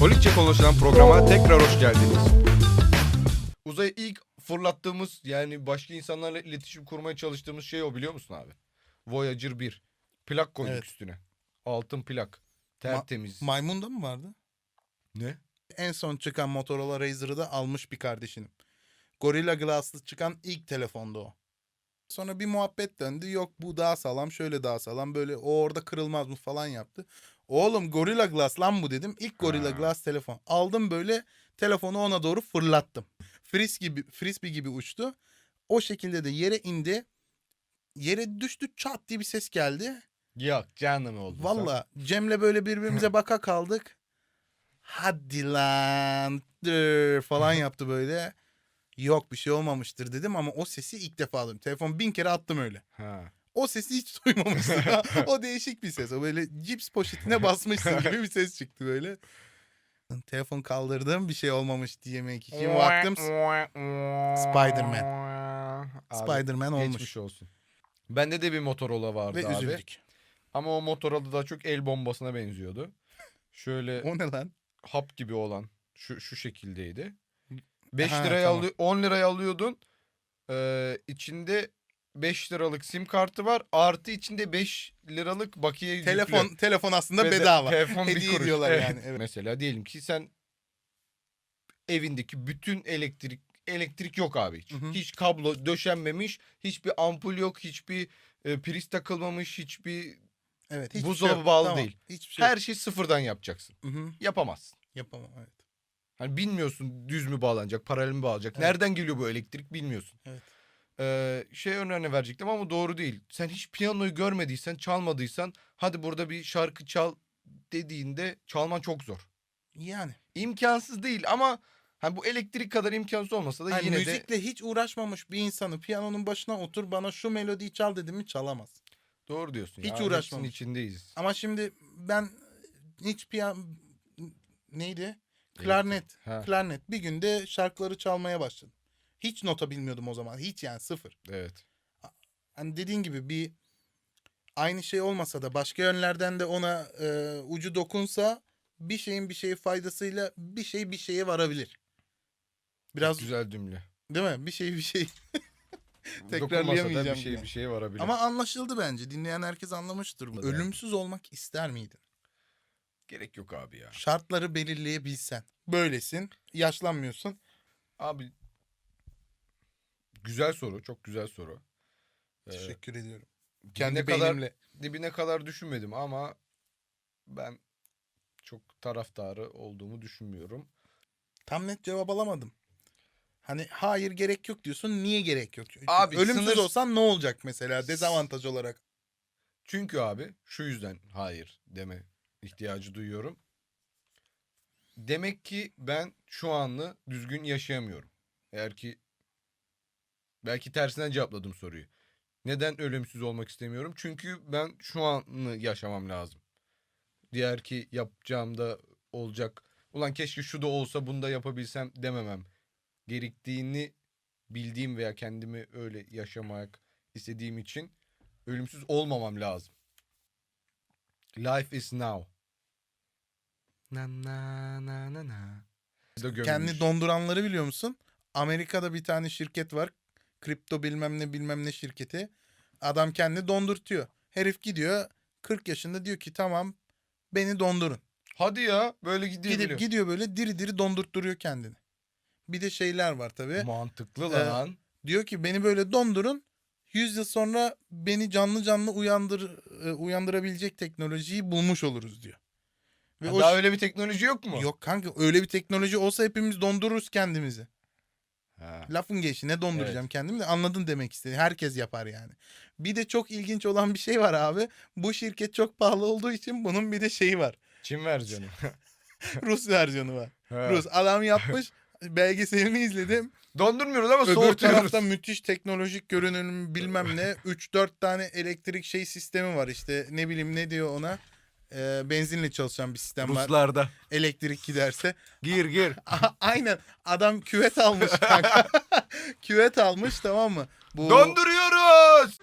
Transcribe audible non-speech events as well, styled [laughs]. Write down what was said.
Kolikçe konuşulan programa tekrar hoş geldiniz. Uzaya ilk fırlattığımız yani başka insanlarla iletişim kurmaya çalıştığımız şey o biliyor musun abi? Voyager 1. Plak koyduk Evet. üstüne. Altın plak. Tertemiz. Maymun'da mı vardı? ne? En son çıkan Motorola Razr'ı da almış bir kardeşinim. Gorilla Glass'lı çıkan ilk telefondu o. Sonra bir muhabbet döndü. Yok bu daha sağlam, şöyle daha sağlam, böyle o orada kırılmaz mı falan yaptı. Oğlum Gorilla Glass lan bu dedim. İlk Gorilla. Glass telefon. Aldım böyle telefonu ona doğru fırlattım. Frisbee gibi, frisbee gibi uçtu. O şekilde de yere indi. Yere düştü çat diye bir ses geldi. Yok canım oldu. Valla Cem'le böyle birbirimize [laughs] baka kaldık. Hadi lan dır falan [laughs] yaptı böyle. Yok bir şey olmamıştır dedim ama o sesi ilk defa aldım. Telefon bin kere attım öyle. Ha. O sesi hiç [laughs] duymamıştım. o değişik bir ses. O böyle cips poşetine [laughs] basmışsın gibi bir ses çıktı böyle. Telefon kaldırdım bir şey olmamış diyemek için baktım Spider-Man. Abi, Spider-Man olmuş. Geçmiş olsun. Bende de bir Motorola vardı Ve abi. üzüldük. Ama o Motorola daha çok el bombasına benziyordu. Şöyle O ne lan? hap gibi olan şu şu şekildeydi. 5 Ha, liraya tamam. alı 10 liraya alıyordun. Ee, içinde 5 liralık sim kartı var. Artı içinde 5 liralık bakiye yüklü. Telefon telefon aslında Bede- bedava. Telefon bir Hediye kuruş. ediyorlar Evet. yani, evet. Mesela diyelim ki sen evindeki bütün elektrik elektrik yok abi hiç. Hı hı. Hiç kablo döşenmemiş, hiçbir ampul yok, hiçbir e, priz takılmamış, hiçbir Evet. hiçbir Buzdolabı şey yok. bağlı değil. Hiçbir şey her şey sıfırdan yapacaksın. Hı hı. Yapamazsın. Yapamam evet. Hani bilmiyorsun düz mü bağlanacak, paralel mi bağlanacak. Evet. Nereden geliyor bu elektrik bilmiyorsun. Evet. Şey örneğini verecektim ama doğru değil. Sen hiç piyanoyu görmediysen, çalmadıysan hadi burada bir şarkı çal dediğinde çalman çok zor. Yani. İmkansız değil ama hani bu elektrik kadar imkansız olmasa da Hani yine de müzikle hiç uğraşmamış bir insanı piyanonun başına otur bana şu melodiyi çal dedim mi çalamaz. doğru diyorsun. Hiç ya. Hepsinin uğraşmamış. içindeyiz. Ama şimdi ben hiç piyan neydi? Klarnet. Ha. Klarnet. Bir günde şarkıları çalmaya başladım. Hiç nota bilmiyordum o zaman. Hiç yani sıfır. Evet. Hani dediğin gibi bir aynı şey olmasa da başka yönlerden de ona e, ucu dokunsa bir şeyin bir şeye faydasıyla bir şey bir şeye varabilir. Biraz güzel cümle. değil mi? Bir şey bir şey. [laughs] Dokunmasa da Tekrarlayamayacağım bir şey bir şey varabilir. Ama anlaşıldı bence. Dinleyen herkes anlamıştır. Anladı Ölümsüz olmak ister miydin? gerek yok abi ya. Şartları belirleyebilsen. Böylesin. Yaşlanmıyorsun. Abi güzel soru, çok güzel soru. Ee, Teşekkür ediyorum. dibine Kendi kadar beynimle. dibine kadar düşünmedim ama ben çok taraftarı olduğumu düşünmüyorum. Tam net cevap alamadım. Hani hayır gerek yok diyorsun. Niye gerek yok? Çünkü Abi, Ölümsüz sınır- olsan ne olacak mesela dezavantaj olarak? Çünkü abi şu yüzden hayır deme ihtiyacı duyuyorum. Demek ki ben şu anı düzgün yaşayamıyorum. Eğer ki belki tersinden cevapladım soruyu. Neden ölümsüz olmak istemiyorum? Çünkü ben şu anı yaşamam lazım. Diğer ki yapacağımda olacak. Ulan keşke şu da olsa bunu da yapabilsem dememem. Gerektiğini bildiğim veya kendimi öyle yaşamak istediğim için ölümsüz olmamam lazım. Life is now. Na na na na na. Kendi donduranları biliyor musun? Amerika'da bir tane şirket var. Kripto bilmem ne bilmem ne şirketi. Adam kendi dondurtuyor. Herif gidiyor 40 yaşında diyor ki tamam beni dondurun. Hadi ya böyle gidiyor Gidip biliyor. gidiyor böyle diri diri dondurtturuyor kendini. Bir de şeyler var tabii. Mantıklı Ee, lan. Diyor ki beni böyle dondurun. 100 yıl sonra beni canlı canlı uyandır e, uyandırabilecek teknolojiyi bulmuş oluruz diyor. Ve Ha, daha öyle bir teknoloji yok mu? Yok kanka öyle bir teknoloji olsa hepimiz dondururuz kendimizi. Ha. Lafın gelişi ne donduracağım kendimi de anladın demek istedi. Herkes yapar yani. Bir de çok ilginç olan bir şey var abi. Bu şirket çok pahalı olduğu için bunun bir de şeyi var. Çin versiyonu. [laughs] Rus versiyonu var. Ha. Rus adam yapmış. [laughs] Belgeselini izledim. Dondurmuyoruz ama Öbür soğutuyoruz. tarafta müthiş teknolojik görünüm bilmem ne. [laughs] 3-4 tane elektrik şey sistemi var işte ne bileyim ne diyor ona. Ee, benzinle çalışan bir sistem var. Ruslarda. Elektrik giderse. Gir gir. [laughs] A- Aynen adam küvet almış kanka. [laughs] küvet almış tamam mı? Bu Donduruyoruz.